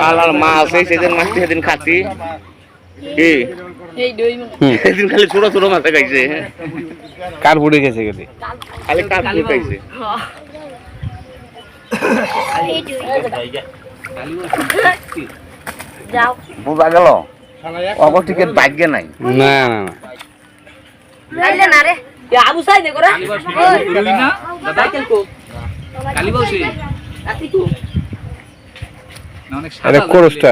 Colour মাছ এই সেদিন মাছটি সেদিন খাচ্ছি কি? সেদিন খালি ছোট ছোট মাছ খাইছে। কার বুড়ি গেছে গেলে। খালি কাঠ খাইছে। যাও। বোঝা গেল? অগর টিকিট ভাগ্যে নাই। না না না। নাইলে না রে। আবু সাই দে করে আরে কোরসটা।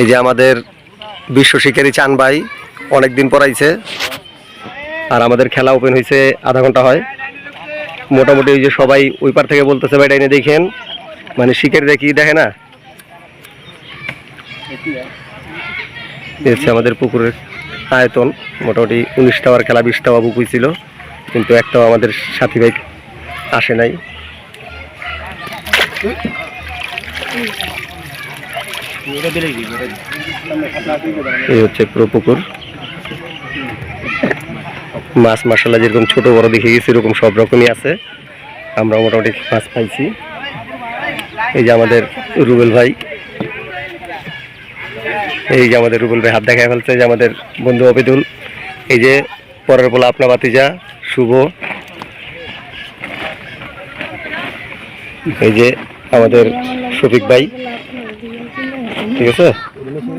এই যে আমাদের বিশ্ব শিকারী চান ভাই অনেকদিন পরাইছে আর আমাদের খেলা ওপেন হয়েছে আধা ঘণ্টা হয়। মোটামুটি ওই যে সবাই ওই পার থেকে বলতেছে, ভাই এনে দেখেন। মানে শিকারি দেখি, দেখে না? হচ্ছে আমাদের পুকুরের আয়তন। মোটামুটি উনিশটা আর খেলা, বিশটা পুকুর ছিল। কিন্তু একটাও আমাদের সাথী ভাই আসে নাই। এই হচ্ছে পুরো পুকুর। মাছ মাসাল্লাহ যেরকম ছোট বড় দেখে গেছি এরকম সব রকমই আছে আমরা মোটামুটি মাছ পাইছি এই যে আমাদের রুবেল ভাই এই যে আমাদের রুবেল ভাই হাত দেখায় ফেলছে যে আমাদের বন্ধু অবিদুল এই যে পরের বলা আপনা বাতিজা শুভ এই যে আমাদের শফিক ভাই ঠিক আছে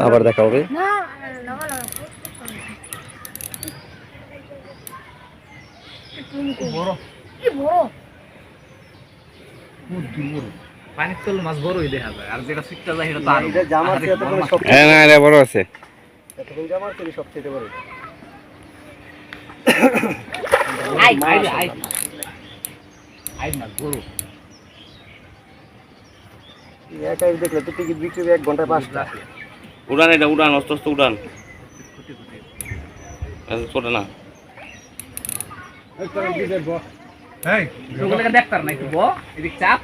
আবার দেখা হবে পানির তল মাছ বড়ই দেখা যায়। আর যেটা শিখতে যায় সেটা তো আরও হ্যাঁ না এটা বড় আছে। আই আই আই। আই মাছ বড়। দেখলে তো টিকিট বিক্রি এক ঘন্টায় পাঁচটা। উড়ান এটা উড়ান অস্ত অস্ত উড়ান। ছোট না। দেখতার এদিক চাপ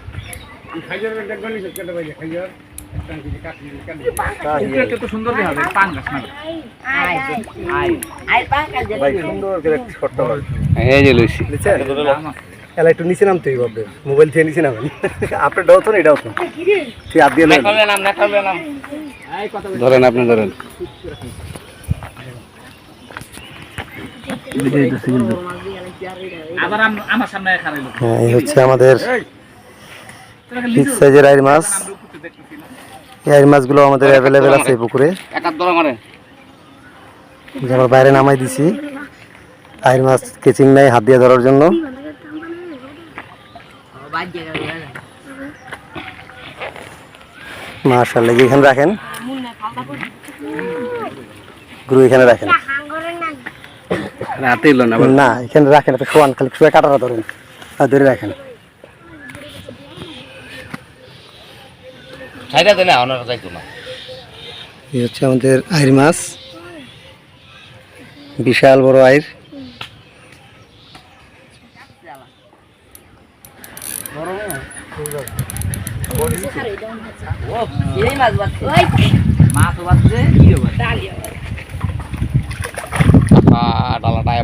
সুন্দর পাঙ্গাস না। এই যে লইছি এলা একটু নিচে নামতেই হবে মোবাইল থেকে নিচে নামেন আপনার ডাও তো না এটাও তো হাত দিয়ে নাম ধরেন আপনি ধরেন হ্যাঁ এই হচ্ছে আমাদের বিগ সাইজের আইর মাছ। এই আইর মাছগুলো আমাদের অ্যাভেলেবেল আছে পুকুরে। আমরা বাইরে নামাই দিছি। আইর মাছ কেচিং নাই হাত দিয়ে ধরার জন্য। মাশাআল্লাহ এখানে রাখেন। গুরু এখানে রাখেন। রাতে এলো না না এখানে রাখেন একটা শোয়ান খালি শুয়ে কাটাটা ধরেন আর ধরে রাখেন। ছাইটা দেন ওনারা যাইতো না এই হচ্ছে আমাদের আইর মাছ। বিশাল বড় আইর। এই মাছ বাজছে কি হবে ডালা টায়া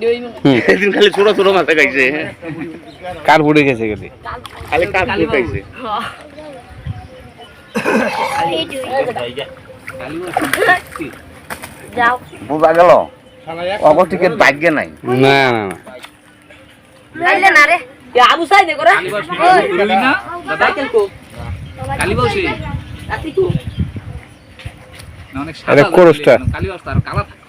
দই সেদিন খালি ছোট ছোট মাছ খাইছে কার বুড়ি গেছে গেলে। খালি কাঠ খাইছে। বোঝা গেল? অগর টিকিট ভাগ্যে নাই। না না না। না রে। আবু সাই দে করে। না? দাদা কালীবাউসি রাতি কো। না অনেক সাদা কোরসটা। কালীবাউস আর কালা থাকে।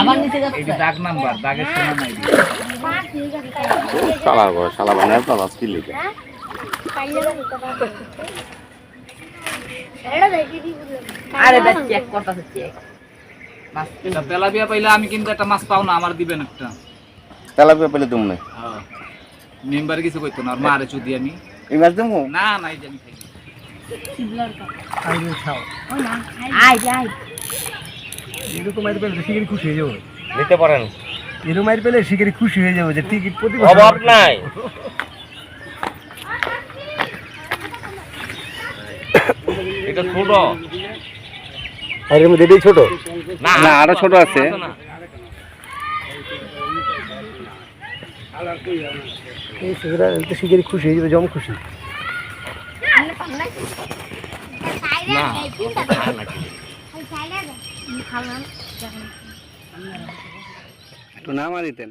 আমার নিচে যাচ্ছে। এই দাগ নাম্বার দাগের সময় নাই শালা শালা বানায় তো মাছ লিখে আরে দেখ চেক করতেছে চেক মাছ এটা তেলাপিয়া পাইলে আমি কিন্তু একটা মাছ পাও না আমার দিবেন একটা। তেলাপিয়া পেলে তুমি মেম্বার কিছু কইতো না আর মারে চুদি আমি। এই মাছ দেবো? না নাই জানি খাই। আয় আয় এরকম মাইর পেলে শিকারি খুশি হয়ে যাব। নিতে পারেন এরকম মাইর পেলে শিকারি খুশি হয়ে যাব যে টিকিট প্রতি অভাব নাই। এটা ছোট। আর এর মধ্যে ছোট? না না আরও ছোট আছে। না। এই খুশি হয়ে যাবে জম খুশি। একটু না মারিতেন